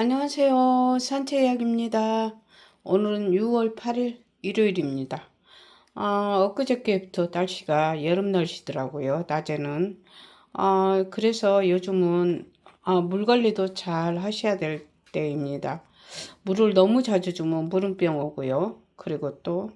안녕하세요. 산채약입니다. 오늘은 6월 8일 일요일입니다. 아, 엊그저께부터 날씨가 여름 날씨더라고요. 낮에는. 아, 그래서 요즘은 아, 물 관리도 잘 하셔야 될 때입니다. 물을 너무 자주 주면 물은병 오고요. 그리고 또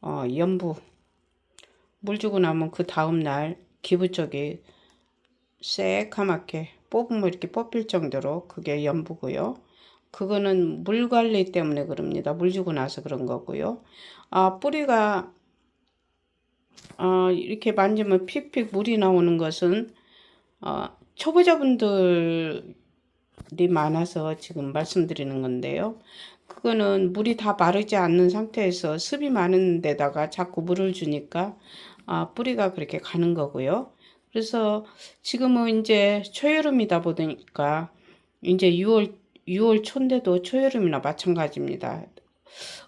어, 연부 물 주고 나면 그 다음 날 기부 쪽이 새카맣게 뽑으면 이렇게 뽑힐 정도로 그게 연부고요. 그거는 물 관리 때문에 그럽니다. 물 주고 나서 그런 거고요. 아, 뿌리가 어, 이렇게 만지면 픽픽 물이 나오는 것은 어, 초보자분들이 많아서 지금 말씀드리는 건데요. 그거는 물이 다 마르지 않는 상태에서 습이 많은 데다가 자꾸 물을 주니까 아, 뿌리가 그렇게 가는 거고요. 그래서 지금은 이제 초여름이다 보니까 이제 6월 6월 초인데도 초여름이나 마찬가지입니다.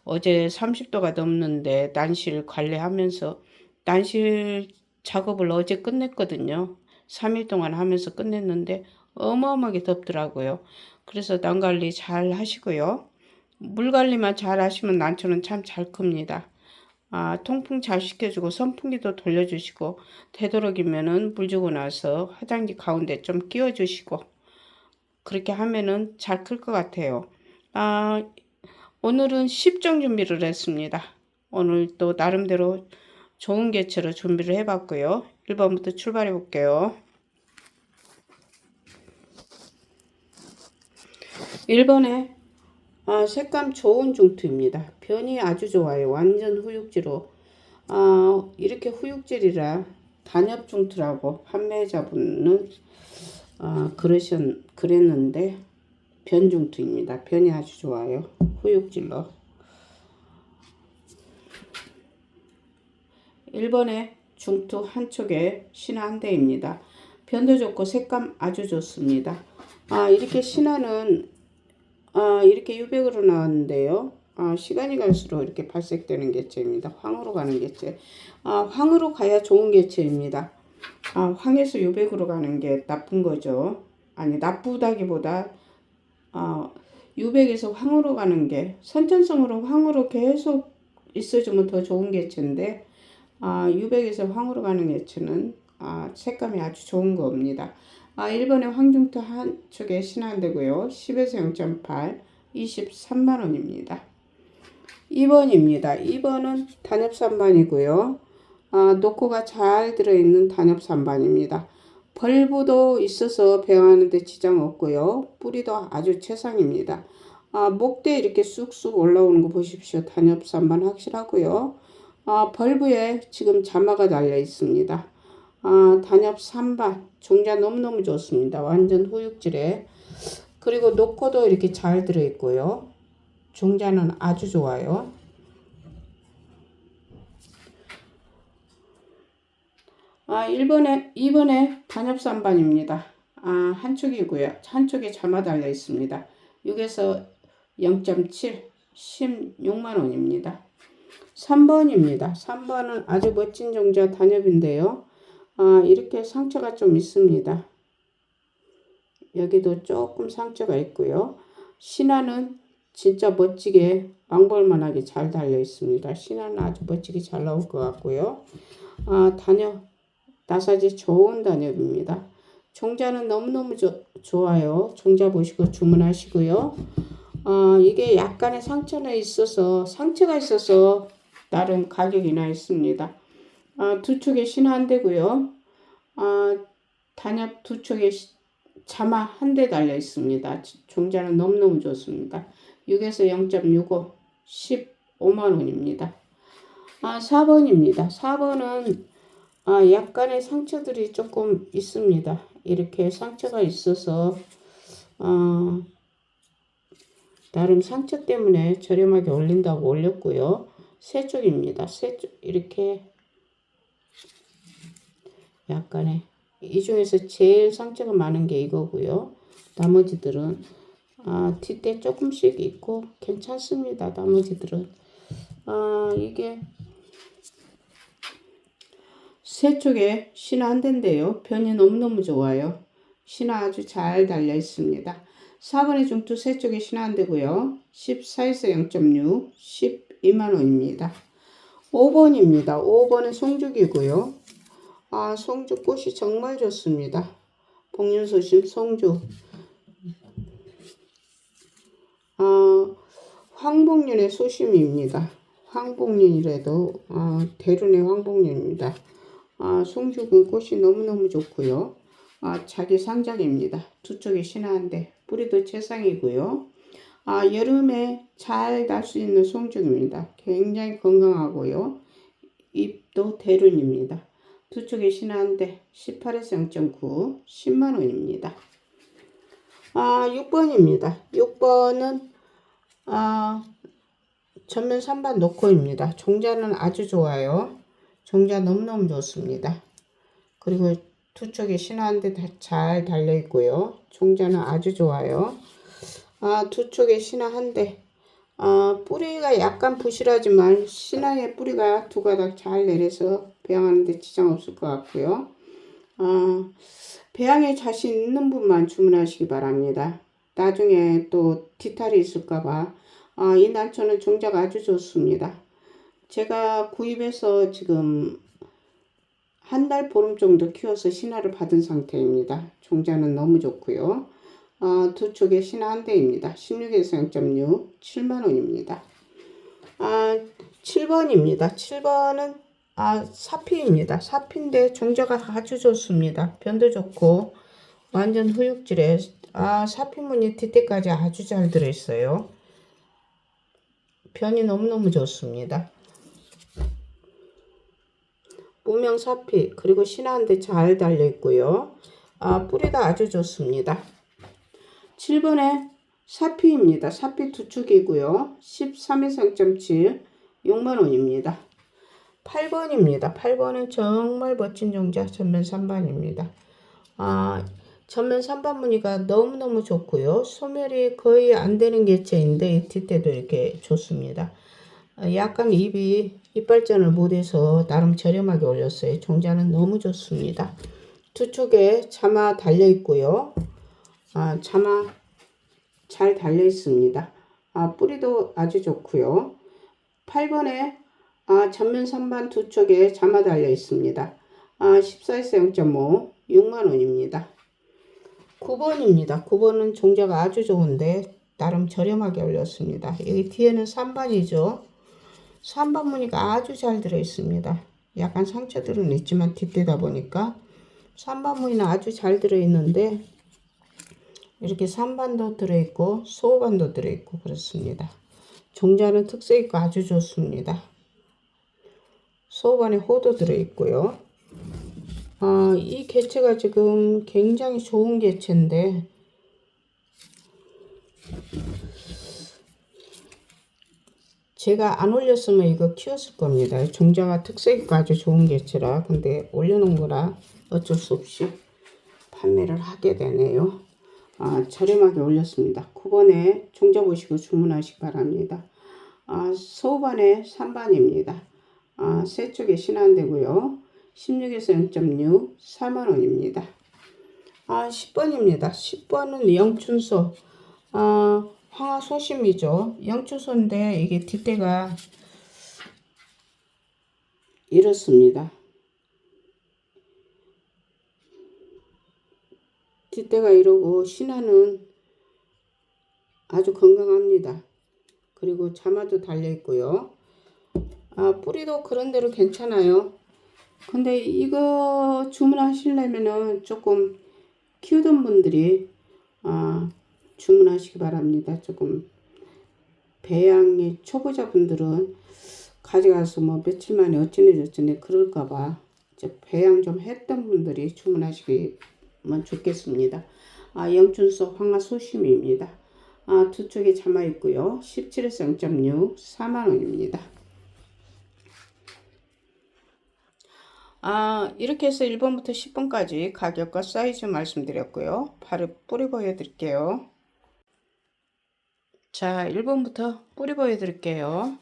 어제 30도가 넘는데 난실 관리하면서 난실 작업을 어제 끝냈거든요. 3일 동안 하면서 끝냈는데 어마어마하게 덥더라고요. 그래서 난 관리 잘 하시고요. 물 관리만 잘 하시면 난초는 참 잘 큽니다. 아, 통풍 잘 시켜주고 선풍기도 돌려주시고 되도록이면은 물 주고 나서 화장지 가운데 좀 끼워주시고 그렇게 하면은 잘 클 것 같아요. 아, 오늘은 10종 준비를 했습니다. 오늘 또 나름대로 좋은 개체로 준비를 해봤고요. 1번부터 출발해 볼게요. 1번에 아, 색감 좋은 중투입니다. 변이 아주 좋아요. 완전 후육지로. 아, 이렇게 후육질이라 단엽 중투라고 판매자분은 아, 그러셨, 그랬는데 변중투입니다. 변이 아주 좋아요. 후육질로. 1번에 중투 한쪽에 신화 한 대입니다. 변도 좋고 색감 아주 좋습니다. 아, 이렇게 신화는 아, 이렇게 유백으로 나왔는데요. 아, 시간이 갈수록 이렇게 발색되는 개체입니다. 황으로 가는 개체. 아, 황으로 가야 좋은 개체입니다. 아, 황에서 유백으로 가는 게 나쁜 거죠. 아니, 나쁘다기보다 아, 유백에서 황으로 가는 게 선천성으로 황으로 계속 있어주면 더 좋은 개체인데 아, 유백에서 황으로 가는 개체는 아, 색감이 아주 좋은 겁니다. 아, 1번에 황중토 한 쪽에 신한되고요. 10에서 0.8, 23만원입니다. 2번입니다. 2번은 단엽 3반이고요. 아, 노코가 잘 들어있는 단엽 3반입니다. 벌브도 있어서 배워하는데 지장 없고요. 뿌리도 아주 최상입니다. 아, 목대 이렇게 쑥쑥 올라오는 거 보십시오. 단엽 3반 확실하고요. 아, 벌브에 지금 자마가 달려 있습니다. 아, 단엽 3반 종자 너무너무 좋습니다. 완전 후육질에 그리고 노코도 이렇게 잘 들어있고요. 종자는 아주 좋아요. 아, 1번에 2번에 단엽 3반입니다. 아, 한 쪽이고요. 한 쪽에 자마 달려 있습니다. 6에서 0.7 16만 원입니다. 3번입니다. 3번은 아주 멋진 종자 단엽인데요. 아, 이렇게 상처가 좀 있습니다. 여기도 조금 상처가 있고요. 신화는 진짜 멋지게 망볼만하게 잘 달려 있습니다. 신화는 아주 멋지게 잘 나올 것 같고요. 아, 단엽, 나사지 좋은 단엽입니다. 종자는 너무너무 조, 좋아요. 종자 보시고 주문하시고요. 아, 이게 약간의 상처가 있어서, 상처가 있어서 나름 가격이 나 있습니다. 아, 두 축에 신화 한 대고요. 아, 단엽 두 축에 자마 한 대 달려 있습니다. 종자는 너무너무 좋습니다. 6에서 0.65 15만 원입니다. 아, 4번입니다. 4번은 아, 약간의 상처들이 조금 있습니다. 이렇게 상처가 있어서 어, 나름 상처 때문에 저렴하게 올린다고 올렸고요. 세 쪽입니다. 세 쪽, 이렇게 약간의 이 중에서 제일 상처가 많은 게 이거고요. 나머지들은 아, 뒷대 조금씩 있고 괜찮습니다. 나머지들은 아, 이게 세 쪽에 신화 한 대인데요. 변이 너무너무 좋아요. 신화 아주 잘 달려 있습니다. 4번의 중투 세 쪽에 신한대고요. 14에서 0.6, 12만원입니다. 5번입니다. 5번은 송죽이고요. 아, 송죽 꽃이 정말 좋습니다. 복륜소심 송죽. 아, 황복륜의 소심입니다. 황복륜이라도 아, 대륜의 황복륜입니다. 아, 송죽은 꽃이 너무너무 좋고요. 아, 자기 상장입니다. 두 쪽이 신화한데 뿌리도 최상이고요. 아, 여름에 잘 날 수 있는 송죽입니다. 굉장히 건강하고요. 잎도 대륜입니다. 두 쪽이 신화한데 18에서 0.9, 10만원입니다. 아, 6번입니다. 6번은 아, 전면 3반 노코입니다. 종자는 아주 좋아요. 종자 너무너무 좋습니다. 그리고 두 쪽에 신화한데 다잘 달려 있고요. 종자는 아주 좋아요. 아, 두 쪽에 신화 한 대. 아, 뿌리가 약간 부실하지만 신화의 뿌리가 두 가닥 잘 내려서 배양하는데 지장 없을 것 같고요. 아, 배양에 자신 있는 분만 주문하시기 바랍니다. 나중에 또 뒤탈이 있을까봐 아, 이 난초는 종자가 아주 좋습니다. 제가 구입해서 지금 한 달 보름 정도 키워서 신화를 받은 상태입니다. 종자는 너무 좋고요. 아, 두 쪽에 신화 한 대입니다. 16에서 0.6, 7만원입니다. 아, 7번입니다. 7번은 아, 사피입니다. 사피인데 종자가 아주 좋습니다. 변도 좋고 완전 후육질에 아, 사피무늬 뒤때까지 아주 잘 들어있어요. 변이 너무너무 좋습니다. 무명 사피 그리고 신화한테 잘 달려 있고요. 아, 뿌리도 아주 좋습니다. 7번에 사피입니다. 사피 두 축이고요. 13에서 0.7 6만원입니다. 8번입니다. 8번은 정말 멋진 종자 전면 3반입니다. 아, 전면 3반 무늬가 너무너무 좋고요. 소멸이 거의 안 되는 개체인데 이 뒷대도 이렇게 좋습니다. 아, 약간 잎이 이빨전을 못해서 나름 저렴하게 올렸어요. 종자는 너무 좋습니다. 두 쪽에 자마 달려 있고요. 아, 자마 잘 달려 있습니다. 아, 뿌리도 아주 좋고요. 8번에 아, 전면 선반 두 쪽에 자마 달려 있습니다. 아, 14에서 0.5 6만원입니다. 9번입니다. 9번은 종자가 아주 좋은데 나름 저렴하게 올렸습니다. 여기 뒤에는 3반이죠. 3반 무늬가 아주 잘 들어있습니다. 약간 상처들은 있지만 뒷대다 보니까 3반 무늬는 아주 잘 들어있는데 이렇게 3반도 들어있고 소반도 들어있고 그렇습니다. 종자는 특색 있고 아주 좋습니다. 소반에 호도 들어있고요. 아, 이 개체가 지금 굉장히 좋은 개체인데 제가 안 올렸으면 이거 키웠을 겁니다. 종자가 특색이 아주 좋은 개체라 근데 올려놓은 거라 어쩔 수 없이 판매를 하게 되네요. 아, 저렴하게 올렸습니다. 9번에 종자 보시고 주문하시기 바랍니다. 아, 소반에 3반입니다. 아, 세 쪽에 신한되고요. 16에서 0.6 4만원입니다. 아, 10번입니다. 10번은 영춘소. 아, 황화 소심이죠. 영춘소인데 이게 뒷대가 이렇습니다. 뒷대가 이러고 신화는 아주 건강합니다. 그리고 자마도 달려 있고요. 아, 뿌리도 그런대로 괜찮아요. 근데 이거 주문하시려면은 조금 키우던 분들이 아, 주문하시기 바랍니다. 조금 배양이 초보자분들은 가져가서 뭐 며칠 만에 어쩌네 저쩌네 그럴까봐 배양 좀 했던 분들이 주문하시기만 좋겠습니다. 아, 영춘소 황화 소심입니다. 아, 두 쪽에 잠아 있고요. 17에서 0.6 4만원입니다. 아, 이렇게 해서 1번부터 10번까지 가격과 사이즈 말씀드렸고요. 바로 뿌리 보여드릴게요. 자, 1번부터 뿌리 보여드릴게요.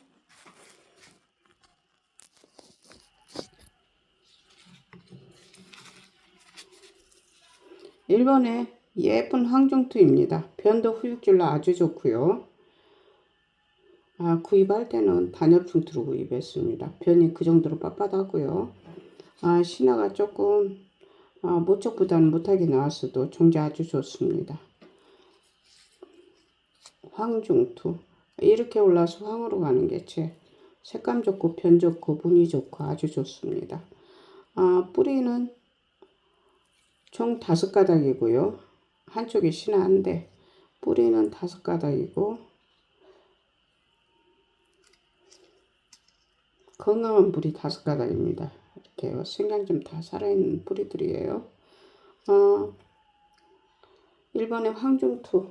1번에 예쁜 황종투입니다. 변도 후육질로 아주 좋고요. 아, 구입할 때는 단엽중투로 구입했습니다. 변이 그 정도로 빳빳하고요. 아, 신화가 조금 아, 모쪽보다는 못하게 나왔어도 종자 아주 좋습니다. 황중투 이렇게 올라서 황으로 가는 게 제 색감 좋고 변 좋고 무늬 좋고 아주 좋습니다. 아, 뿌리는 총 다섯 가닥이고요. 한쪽이 신화인데 뿌리는 다섯 가닥이고 건강한 뿌리 다섯 가닥입니다. 이렇게 생강 좀 다 살아있는 뿌리들이에요. 어, 1번의 황중투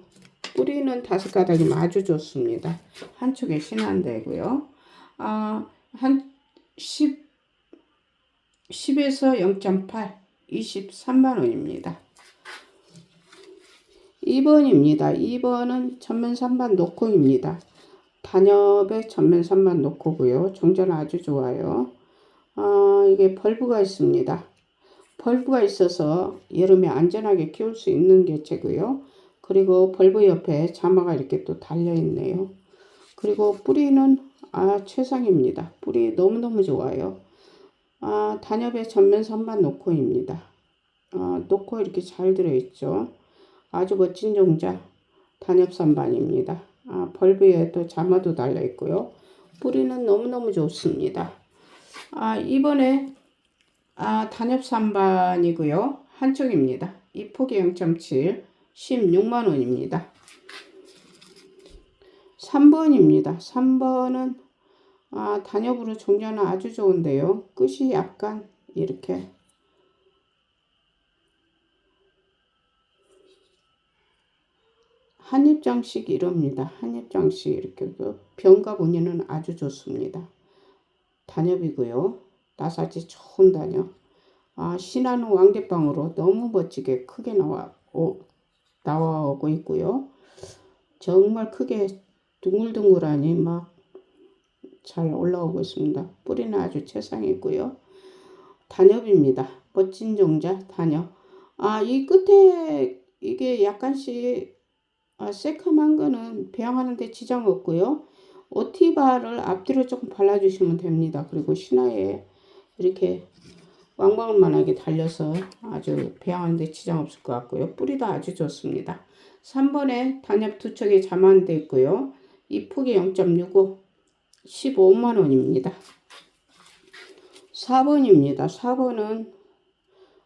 뿌리는 다섯 가닥이면 아주 좋습니다. 한쪽에 신한대고요. 아, 한 10, 10에서 0.8, 23만 원입니다. 2번입니다. 2번은 전면 3반 노콩입니다. 단엽의 전면 3반 노코고요. 종자는 아주 좋아요. 아, 이게 벌브가 있습니다. 벌브가 있어서 여름에 안전하게 키울 수 있는 개체고요. 그리고 벌브 옆에 자마가 이렇게 또 달려 있네요. 그리고 뿌리는 아 최상입니다. 뿌리 너무너무 좋아요. 아 단엽의 전면 선반 노코입니다. 아 노코 이렇게 잘 들어있죠. 아주 멋진 종자 단엽 선반입니다. 아 벌브에 또 자마도 달려 있고요. 뿌리는 너무너무 좋습니다. 아 이번에 아 단엽 선반이고요. 한쪽입니다. 이 폭이 0.7 16만 원입니다. 3번입니다. 3번은 아, 단엽으로 종자는 아주 좋은데요. 끝이 약간 이렇게 한입장식 이럽니다. 한입장식 이렇게 그 병과 무늬는 아주 좋습니다. 단엽이고요. 나사지 좋은 단엽. 아, 신하는 왕대빵으로 너무 멋지게 크게 나와 오, 나와오고 있고요. 정말 크게 둥글둥글하니 막 잘 올라오고 있습니다. 뿌리는 아주 최상이고요. 단엽입니다. 멋진 종자 단엽. 아, 이 끝에 이게 약간씩 아, 새카만 거는 배양하는데 지장 없고요. 오티바를 앞뒤로 조금 발라주시면 됩니다. 그리고 신화에 이렇게 왕방울만하게 달려서 아주 배양하는데 지장 없을 것 같고요. 뿌리도 아주 좋습니다. 3번에 단엽 두 척이 자만돼 있고요. 이 폭이 0.65 15만 원입니다. 4번입니다. 4번은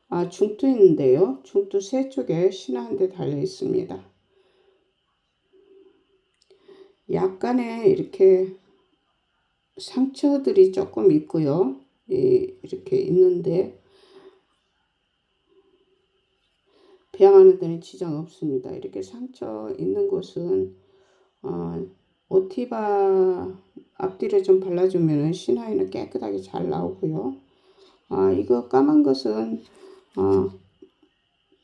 아, 중투인데요. 중투 세 쪽에 신화 한 대 달려 있습니다. 약간의 이렇게 상처들이 조금 있고요. 이, 이렇게 있는데 배양하는 데는 지장 없습니다. 이렇게 상처 있는 곳은 어, 오티바 앞뒤를 좀 발라주면 신하이는 깨끗하게 잘 나오고요. 아, 이거 까만 것은 어,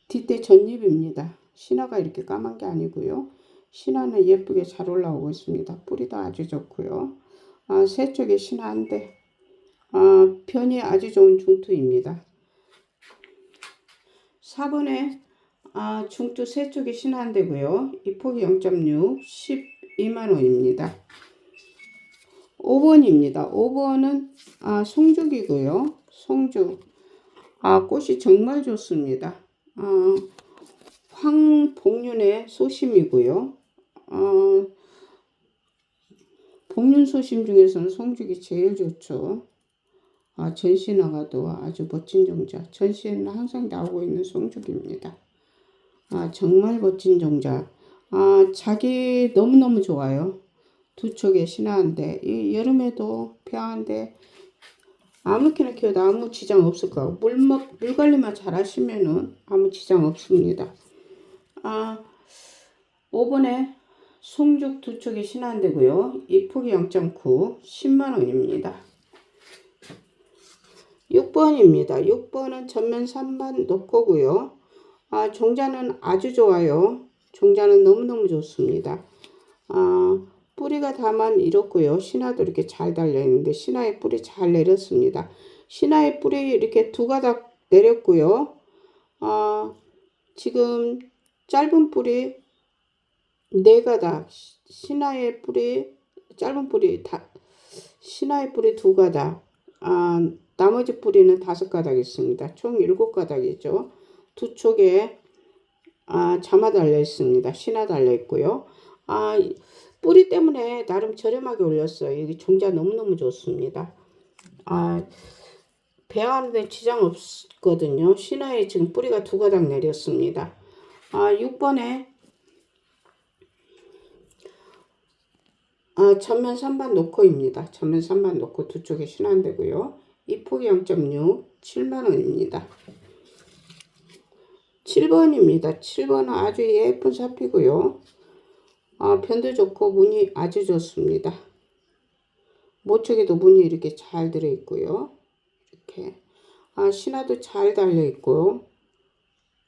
뒷대 전잎입니다. 신화가 이렇게 까만 게 아니고요. 신화는 예쁘게 잘 올라오고 있습니다. 뿌리도 아주 좋고요. 아, 새 쪽에 신화인데 아, 편이 아주 좋은 중투입니다. 4번에 아, 중투 세 쪽이 신한대고요. 이 폭이 0.6, 12만 원입니다. 5번입니다. 5번은 아, 송죽이고요. 송죽. 아, 꽃이 정말 좋습니다. 아, 황복륜의 소심이고요. 아, 복륜 소심 중에서는 송죽이 제일 좋죠. 아, 전시에 나가도 아주 멋진 종자. 전시에는 항상 나오고 있는 송죽입니다. 아, 정말 멋진 종자. 아, 자기 너무너무 좋아요. 두 촉에 신화한데, 이 여름에도 평한데, 아무렇게나 키워도 아무 지장 없을 거고, 물, 먹, 물 관리만 잘 하시면은 아무 지장 없습니다. 아, 5번에 송죽 두 촉이 신화한데고요. 이 폭이 0.9, 10만원입니다. 6번입니다. 6번은 전면 3반 놓고고요. 아, 종자는 아주 좋아요. 종자는 너무너무 좋습니다. 아, 뿌리가 다만 이렇고요. 신화도 이렇게 잘 달려있는데 신화의 뿌리 잘 내렸습니다. 신화의 뿌리 이렇게 두 가닥 내렸고요. 아, 지금 짧은 뿌리 네 가닥, 신화의 뿌리 짧은 뿌리 다 신화의 뿌리 두 가닥, 아, 나머지 뿌리는 다섯 가닥 있습니다. 총 일곱 가닥이죠. 두 쪽에 아, 자마 달려 있습니다. 신화 달려 있고요. 아, 뿌리 때문에 나름 저렴하게 올렸어요. 이게 종자 너무너무 좋습니다. 아, 배하는데 지장 없거든요. 신화에 지금 뿌리가 두 가닥 내렸습니다. 아, 6번에 아, 전면 3반 노코입니다. 전면 3반 노코 두 쪽에 신한되고요. 이 폭이 0.6, 7만원입니다. 7번입니다. 7번은 아주 예쁜 사피고요. 아, 편도 좋고 무늬 아주 좋습니다. 모쪽에도 무늬 이렇게 잘 들어있고요. 이렇게. 아, 신화도 잘 달려있고요.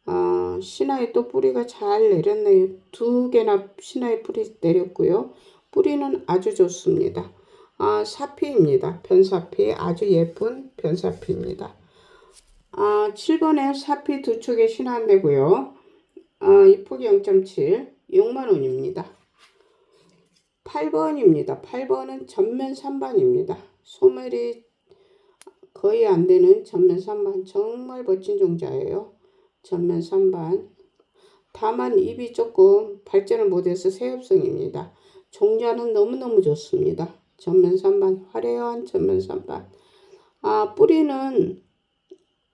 아, 신화에 또 뿌리가 잘 내렸네요. 두 개나 신화에 뿌리 내렸고요. 뿌리는 아주 좋습니다. 아, 사피입니다. 변사피. 아주 예쁜 변사피입니다. 아, 7번에 사피 두 촉에 신한되고요. 아, 이 폭이 0.7, 6만원입니다. 8번입니다. 8번은 전면 3반입니다. 소멸이 거의 안 되는 전면 3반. 정말 멋진 종자예요. 전면 3반. 다만 잎이 조금 발전을 못해서 새엽성입니다. 종자는 너무너무 좋습니다. 전면 3반. 화려한 전면 3반. 아, 뿌리는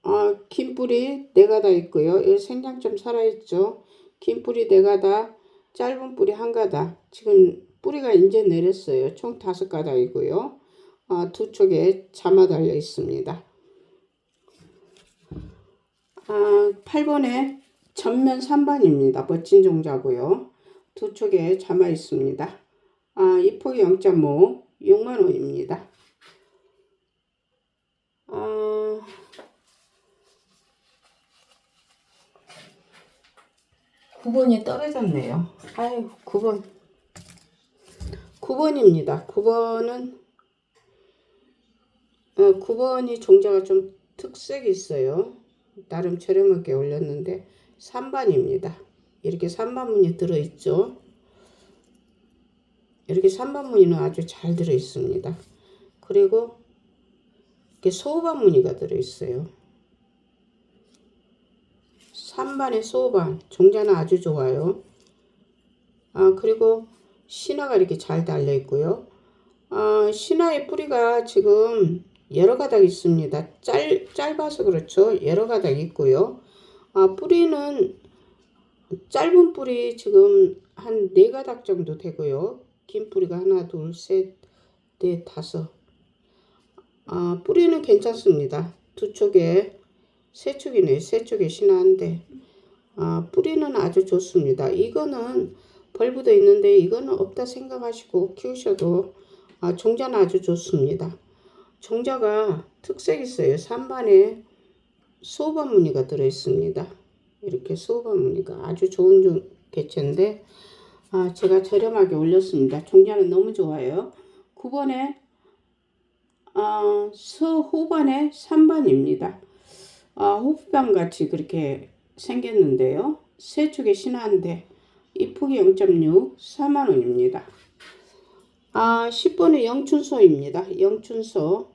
아, 긴 뿌리 네 가닥 있고요. 이 생장 좀 살아있죠. 긴 뿌리 네 가닥, 짧은 뿌리 한 가닥. 지금 뿌리가 이제 내렸어요. 총 다섯 가닥이고요. 아, 두 쪽에 자마 달려 있습니다. 아, 8번에 전면 3반입니다. 멋진 종자고요. 두 쪽에 자마 있습니다. 아, 이 폭이 0.5, 6만원입니다. 아, 9번이 떨어졌네요. 아유, 9번. 9번입니다. 9번은, 어, 9번이 종자가 좀 특색이 있어요. 나름 저렴하게 올렸는데, 3반입니다. 이렇게 3반 무늬 들어있죠. 이렇게 3반 무늬는 아주 잘 들어 있습니다. 그리고, 이렇게 소반 무늬가 들어 있어요. 3반의 소반 종자는 아주 좋아요. 아 그리고 신화가 이렇게 잘 달려 있고요. 아 신화의 뿌리가 지금 여러 가닥 있습니다. 짧 짧아서 그렇죠. 여러 가닥 있고요. 아 뿌리는 짧은 뿌리 지금 한 네 가닥 정도 되고요. 긴 뿌리가 하나 둘 셋 넷 다섯. 아 뿌리는 괜찮습니다. 두 쪽에 세 쪽이네. 세 쪽에 신화인데 아, 뿌리는 아주 좋습니다. 이거는 벌브도 있는데 이거는 없다 생각하시고 키우셔도 아, 종자는 아주 좋습니다. 종자가 특색 있어요. 3반에 소반 무늬가 들어있습니다. 이렇게 소반 무늬가 아주 좋은 종, 개체인데 아, 제가 저렴하게 올렸습니다. 종자는 너무 좋아요. 9번에 아, 서후반에 3반입니다. 아, 호흡병 같이 그렇게 생겼는데요. 세 축의 신화인데 이 폭이 0.6 4만원입니다. 아 10번의 영춘소입니다. 영춘소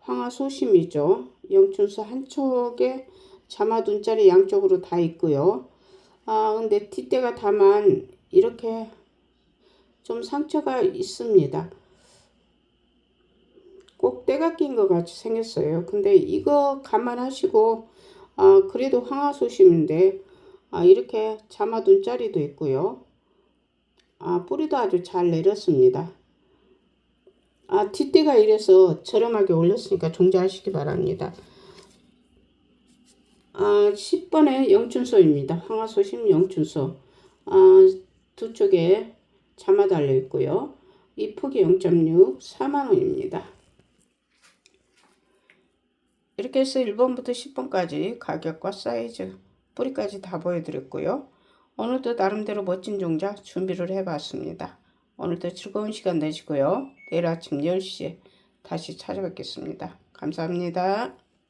황화소심이죠. 영춘소 한쪽에 자마둔자리 양쪽으로 다 있고요. 아 근데 뒷대가 다만 이렇게 좀 상처가 있습니다. 꼭 때가 낀 것 같이 생겼어요. 근데 이거 감안하시고 아 그래도 황화소심인데 아 이렇게 자마둔 자리도 있고요. 아 뿌리도 아주 잘 내렸습니다. 아 뒷대가 이래서 저렴하게 올렸으니까 종자하시기 바랍니다. 아 10번에 영춘소입니다. 황화소심 영춘소 아 두 쪽에 자마 달려 있고요. 이 폭이 0.6 4만원입니다. 이렇게 해서 1번부터 10번까지 가격과 사이즈, 뿌리까지 다 보여드렸고요. 오늘도 나름대로 멋진 종자 준비를 해봤습니다. 오늘도 즐거운 시간 되시고요. 내일 아침 10시에 다시 찾아뵙겠습니다. 감사합니다.